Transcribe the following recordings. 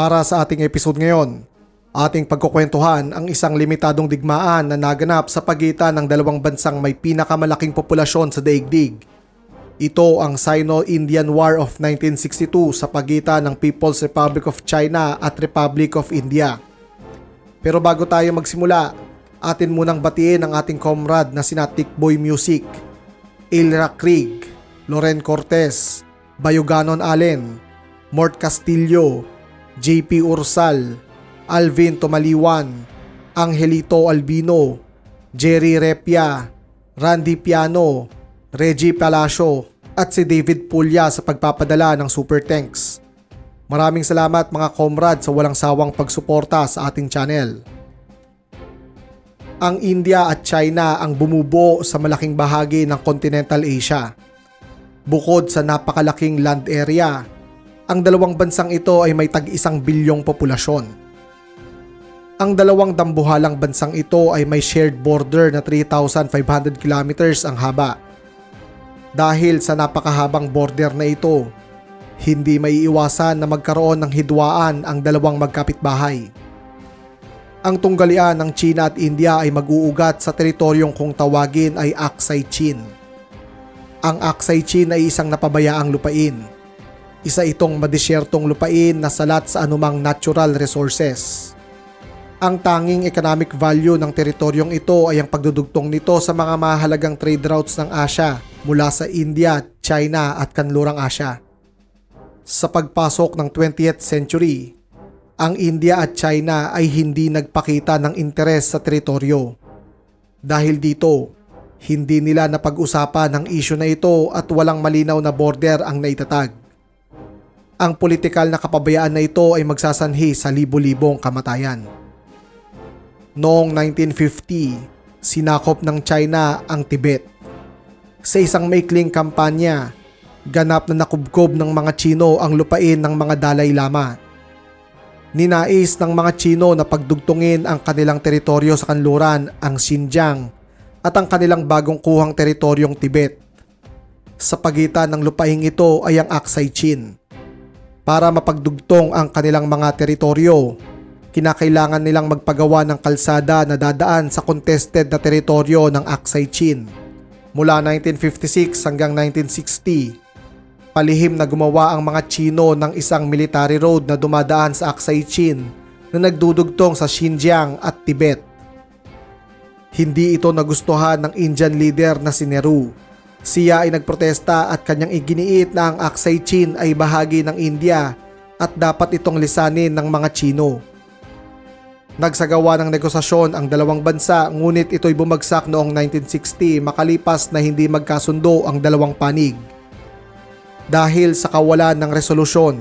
Para sa ating episode ngayon, ating pagkukwentuhan ang isang limitadong digmaan na naganap sa pagitan ng dalawang bansang may pinakamalaking populasyon sa daigdig. Ito ang Sino-Indian War of 1962 sa pagitan ng People's Republic of China at Republic of India. Pero bago tayo magsimula, atin munang batiin ang ating comrade na sina Boy Music, Ilra Krieg, Loren Cortez, Bayuganon Allen, Mort Castillo, JP Ursal, Alvin Tomaliwan, Angelito Albino, Jerry Repia, Randy Piano, Reggie Palacio at si David Pulya sa pagpapadala ng super tanks. Maraming salamat mga comrade sa walang sawang pagsuporta sa ating channel. Ang India at China ang bumubo sa malaking bahagi ng continental Asia. Bukod sa napakalaking land area, ang dalawang bansang ito ay may tag-isang bilyong populasyon. Ang dalawang dambuhalang bansang ito ay may shared border na 3,500 kilometers ang haba. Dahil sa napakahabang border na ito, hindi maiiwasan na magkaroon ng hidwaan ang dalawang magkapitbahay. Ang tunggalian ng China at India ay mag-uugat sa teritoryong kung tawagin ay Aksai Chin. Ang Aksai Chin ay isang napabayaang lupain. Isa itong madesyertong lupain na salat sa anumang natural resources. Ang tanging economic value ng teritoryong ito ay ang pagdudugtong nito sa mga mahalagang trade routes ng Asya mula sa India, China at Kanlurang Asya. Sa pagpasok ng 20th century, ang India at China ay hindi nagpakita ng interes sa teritoryo. Dahil dito, hindi nila napag-usapan ang isyu na ito at walang malinaw na border ang naitatag. Ang politikal na kapabayaan na ito ay magsasanhi sa libo-libong kamatayan. Noong 1950, sinakop ng China ang Tibet sa isang maikling kampanya, ganap na nakubkob ng mga Chino ang lupain ng mga Dalai Lama. Ninais ng mga Chino na pagdugtungin ang kanilang teritoryo sa kanluran, ang Xinjiang, at ang kanilang bagong kuhang teritoryong Tibet. Sa pagitan ng lupaing ito ay ang Aksai Chin. Para mapagdugtong ang kanilang mga teritoryo, kinakailangan nilang magpagawa ng kalsada na dadaan sa contested na teritoryo ng Aksai Chin Mula 1956 hanggang 1960, palihim na gumawa ang mga Chino ng isang military road na dumadaan sa Aksai Chin na nagdudugtong sa Xinjiang at Tibet. Hindi ito nagustuhan ng Indian leader na si Nehru. Siya ay nagprotesta at kanyang iginiit na ang Aksai Chin ay bahagi ng India at dapat itong lisanin ng mga Chino. Nagsagawa ng negosasyon ang dalawang bansa ngunit ito'y bumagsak noong 1960 makalipas na hindi magkasundo ang dalawang panig. Dahil sa kawalan ng resolusyon,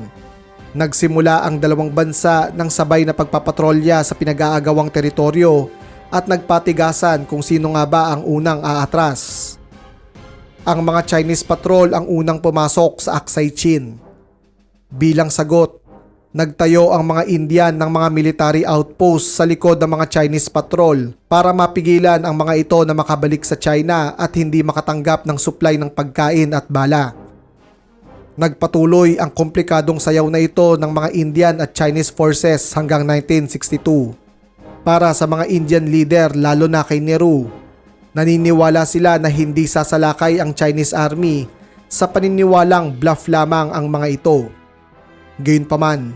nagsimula ang dalawang bansa ng sabay na pagpapatrolya sa pinag-aagawang teritoryo at nagpatigasan kung sino nga ba ang unang aatras. Ang mga Chinese patrol ang unang pumasok sa Aksai Chin. Bilang sagot, Nagtayo ang mga Indian ng mga military outpost sa likod ng mga Chinese patrol para mapigilan ang mga ito na makabalik sa China at hindi makatanggap ng supply ng pagkain at bala. Nagpatuloy ang komplikadong sayaw na ito ng mga Indian at Chinese forces hanggang 1962. Para sa mga Indian leader lalo na kay Nehru, naniniwala sila na hindi sasalakay ang Chinese army sa paniniwalang bluff lamang ang mga ito. Gayunpaman,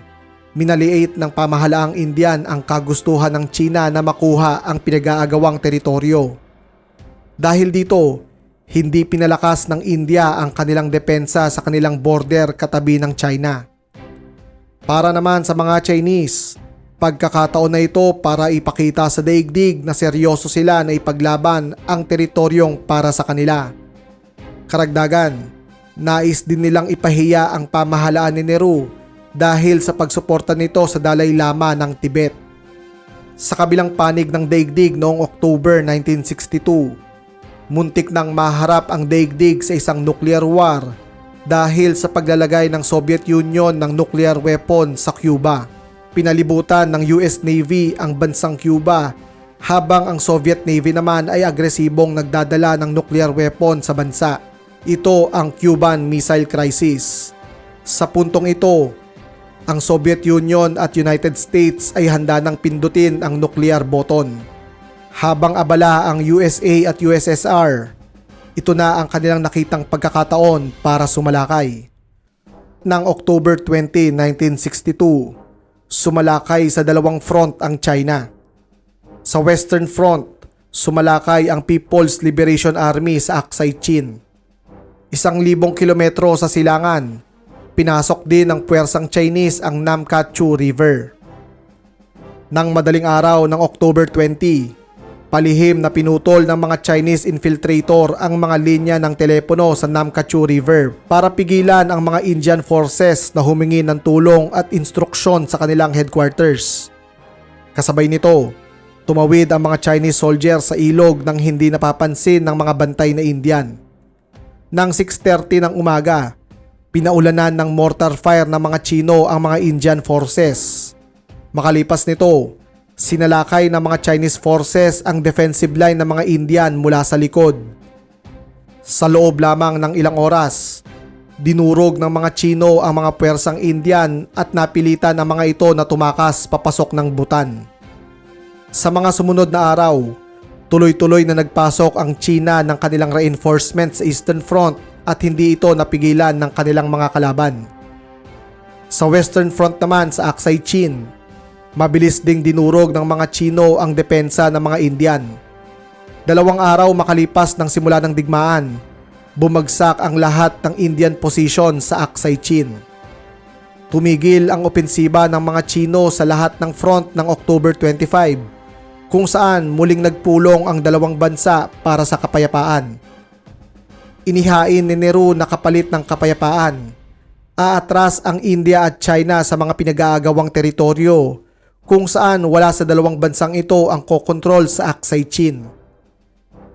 minaliit ng pamahalaang Indian ang kagustuhan ng China na makuha ang pinag-aagawang teritoryo. Dahil dito, hindi pinalakas ng India ang kanilang depensa sa kanilang border katabi ng China. Para naman sa mga Chinese, pagkakataon na ito para ipakita sa daigdig na seryoso sila na ipaglaban ang teritoryong para sa kanila. Karagdagan, nais din nilang ipahiya ang pamahalaan ni Nehru dahil sa pagsuporta nito sa Dalai Lama ng Tibet. Sa kabilang panig ng daigdig noong October 1962, muntik nang maharap ang daigdig sa isang nuclear war dahil sa paglalagay ng Soviet Union ng nuclear weapon sa Cuba. Pinalibutan ng US Navy ang bansang Cuba habang ang Soviet Navy naman ay agresibong nagdadala ng nuclear weapon sa bansa. Ito ang Cuban Missile Crisis. Sa puntong ito, ang Soviet Union at United States ay handa ng pindutin ang nuclear button. Habang abala ang USA at USSR, ito na ang kanilang nakitang pagkakataon para sumalakay. Nang October 20, 1962, sumalakay sa dalawang front ang China. Sa Western Front, sumalakay ang People's Liberation Army sa Aksai Chin. Isang libong kilometro sa silangan, pinasok din ng puwersang Chinese ang Namkachu River. Nang madaling araw ng October 20, palihim na pinutol ng mga Chinese infiltrator ang mga linya ng telepono sa Namkachu River para pigilan ang mga Indian forces na humingi ng tulong at instruksyon sa kanilang headquarters. Kasabay nito, tumawid ang mga Chinese soldiers sa ilog nang hindi napapansin ng mga bantay na Indian. Nang 6.30 ng umaga, pinaulanan ng mortar fire ng mga Chino ang mga Indian forces. Makalipas nito, sinalakay ng mga Chinese forces ang defensive line ng mga Indian mula sa likod. Sa loob lamang ng ilang oras, dinurog ng mga Chino ang mga puwersang Indian at napilitan ang mga ito na tumakas papasok ng Butan. Sa mga sumunod na araw, tuloy-tuloy na nagpasok ang China ng kanilang reinforcement sa Eastern Front at hindi ito napigilan ng kanilang mga kalaban. Sa Western Front naman sa Aksai Chin, mabilis ding dinurog ng mga Chino ang depensa ng mga Indian. Dalawang araw makalipas ng simula ng digmaan, bumagsak ang lahat ng Indian position sa Aksai Chin. Tumigil ang opensiba ng mga Chino sa lahat ng front ng October 25 kung saan muling nagpulong ang dalawang bansa para sa kapayapaan. Inihain ni Nehru na kapalit ng kapayapaan. Aatras ang India at China sa mga pinag-aagawang teritoryo kung saan wala sa dalawang bansang ito ang kokontrol sa Aksai Chin.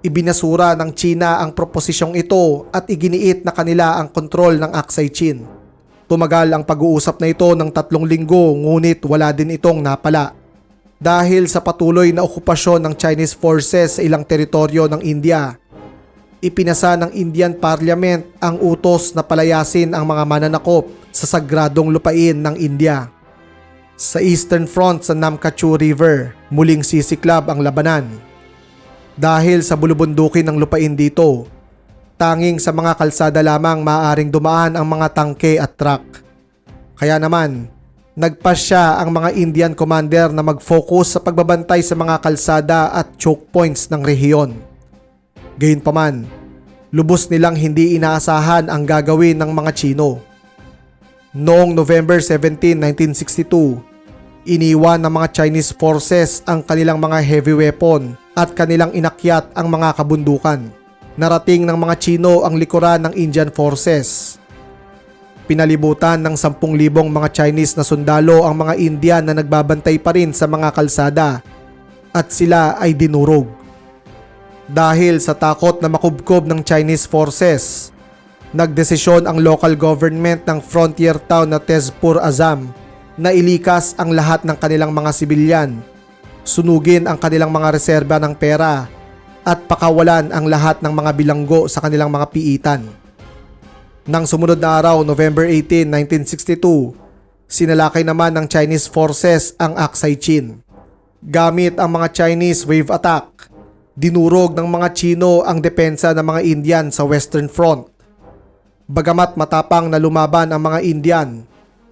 Ibinasura ng China ang proposisyong ito at iginiit na kanila ang kontrol ng Aksai Chin. Tumagal ang pag-uusap na ito ng tatlong linggo ngunit wala din itong napala dahil sa patuloy na okupasyon ng Chinese forces sa ilang teritoryo ng India. Ipinasa ng Indian Parliament ang utos na palayasin ang mga mananakop sa sagradong lupain ng India. Sa Eastern Front sa Namkachu River, muling sisiklab ang labanan. Dahil sa bulubundukin ng lupain dito, tanging sa mga kalsada lamang maaaring dumaan ang mga tangke at truck. Kaya naman, nagpasya ang mga Indian commander na mag-focus sa pagbabantay sa mga kalsada at choke points ng rehiyon. Gayunpaman, lubos nilang hindi inaasahan ang gagawin ng mga Chino. Noong November 17, 1962, iniwan ng mga Chinese forces ang kanilang mga heavy weapon at kanilang inakyat ang mga kabundukan. Narating ng mga Chino ang likuran ng Indian forces Pinalibutan ng 10,000 mga Chinese na sundalo ang mga Indian na nagbabantay pa rin sa mga kalsada at sila ay dinurog. Dahil sa takot na makubkob ng Chinese forces, nagdesisyon ang local government ng frontier town na Tezpur Azam na ilikas ang lahat ng kanilang mga sibilyan, sunugin ang kanilang mga reserba ng pera at pakawalan ang lahat ng mga bilanggo sa kanilang mga piitan. Nang sumunod na araw, November 18, 1962, sinalakay naman ng Chinese forces ang Aksai Chin. Gamit ang mga Chinese wave attack, dinurog ng mga Chino ang depensa ng mga Indian sa Western Front. Bagamat matapang na lumaban ang mga Indian,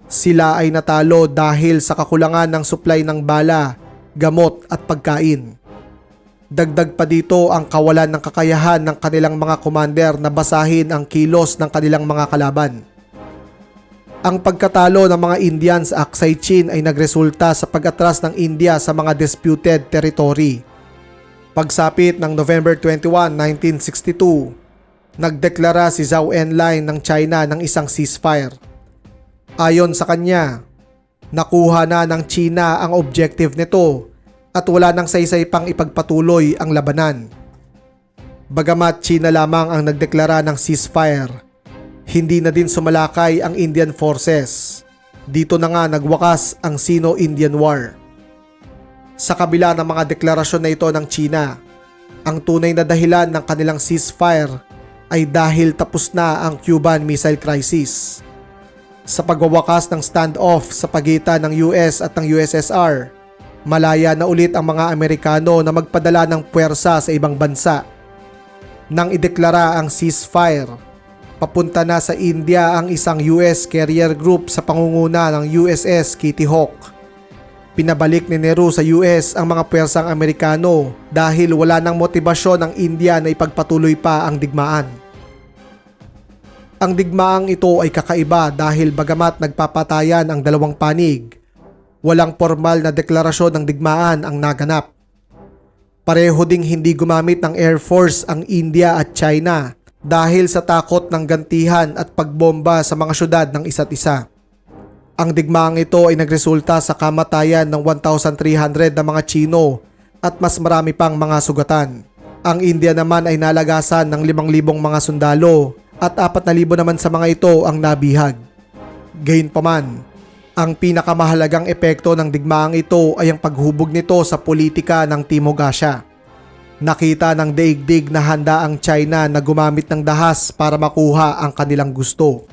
sila ay natalo dahil sa kakulangan ng supply ng bala, gamot at pagkain. Dagdag pa dito ang kawalan ng kakayahan ng kanilang mga commander na basahin ang kilos ng kanilang mga kalaban. Ang pagkatalo ng mga Indian sa Aksai Chin ay nagresulta sa pag-atras ng India sa mga disputed territory. Pagsapit ng November 21, 1962, nagdeklara si Zhou Enlai ng China ng isang ceasefire. Ayon sa kanya, nakuha na ng China ang objective nito at wala nang saysay pang ipagpatuloy ang labanan. Bagamat China lamang ang nagdeklara ng ceasefire, hindi na din sumalakay ang Indian forces. Dito na nga nagwakas ang Sino-Indian War. Sa kabila ng mga deklarasyon na ito ng China, ang tunay na dahilan ng kanilang ceasefire ay dahil tapos na ang Cuban Missile Crisis. Sa pagwawakas ng standoff sa pagitan ng US at ng USSR, malaya na ulit ang mga Amerikano na magpadala ng puwersa sa ibang bansa. Nang ideklara ang ceasefire, papunta na sa India ang isang US carrier group sa pangunguna ng USS Kitty Hawk. Pinabalik ni Nehru sa US ang mga puwersang Amerikano dahil wala nang motibasyon ng India na ipagpatuloy pa ang digmaan. Ang digmaang ito ay kakaiba dahil bagamat nagpapatayan ang dalawang panig, walang formal na deklarasyon ng digmaan ang naganap. Pareho ding hindi gumamit ng Air Force ang India at China dahil sa takot ng gantihan at pagbomba sa mga syudad ng isa't isa. Ang digmaang ito ay nagresulta sa kamatayan ng 1,300 na mga Chino at mas marami pang mga sugatan. Ang India naman ay nalagasan ng 5,000 mga sundalo at 4,000 naman sa mga ito ang nabihag. Gayunpaman, ang pinakamahalagang epekto ng digmaang ito ay ang paghubog nito sa politika ng Timog Asya. Nakita ng daigdig na handa ang China na gumamit ng dahas para makuha ang kanilang gusto.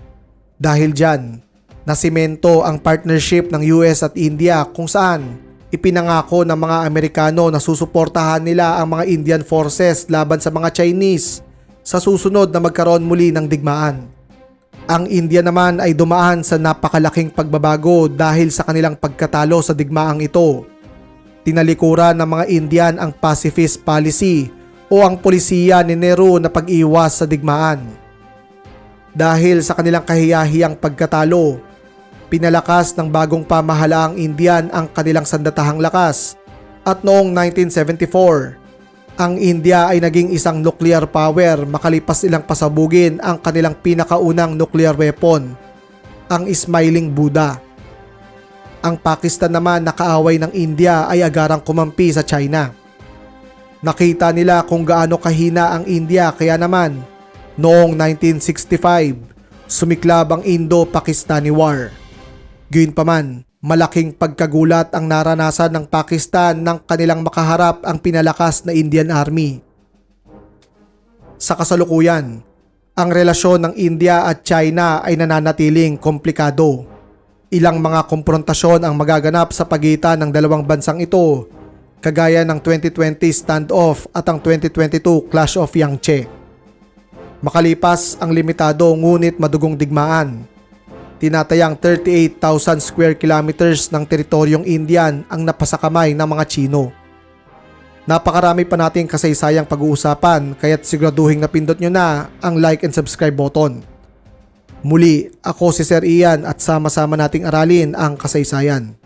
Dahil dyan, nasimento ang partnership ng US at India kung saan ipinangako ng mga Amerikano na susuportahan nila ang mga Indian forces laban sa mga Chinese sa susunod na magkaroon muli ng digmaan. Ang India naman ay dumaan sa napakalaking pagbabago dahil sa kanilang pagkatalo sa digmaang ito. Tinalikuran ng mga Indian ang pacifist policy o ang polisiya ni Nehru na pag-iwas sa digmaan. Dahil sa kanilang kahiyahiyang pagkatalo, pinalakas ng bagong pamahalaang Indian ang kanilang sandatahang lakas at noong 1974, ang India ay naging isang nuclear power makalipas ilang pasabugin ang kanilang pinakaunang nuclear weapon, ang Smiling Buddha. Ang Pakistan naman na kaaway ng India ay agarang kumampi sa China. Nakita nila kung gaano kahina ang India kaya naman noong 1965 sumiklab ang Indo-Pakistani War. Gayunpaman, malaking pagkagulat ang naranasan ng Pakistan nang kanilang makaharap ang pinalakas na Indian Army. Sa kasalukuyan, ang relasyon ng India at China ay nananatiling komplikado. Ilang mga komprontasyon ang magaganap sa pagitan ng dalawang bansang ito, kagaya ng 2020 standoff at ang 2022 Clash of Yangtze. Makalipas ang limitado ngunit madugong digmaan, tinatayang 38,000 square kilometers ng teritoryong Indian ang napasakamay ng mga Chino. Napakarami pa nating kasaysayang pag-uusapan kaya't siguraduhin napindot nyo na ang like and subscribe button. Muli, ako si Sir Ian at sama-sama nating aralin ang kasaysayan.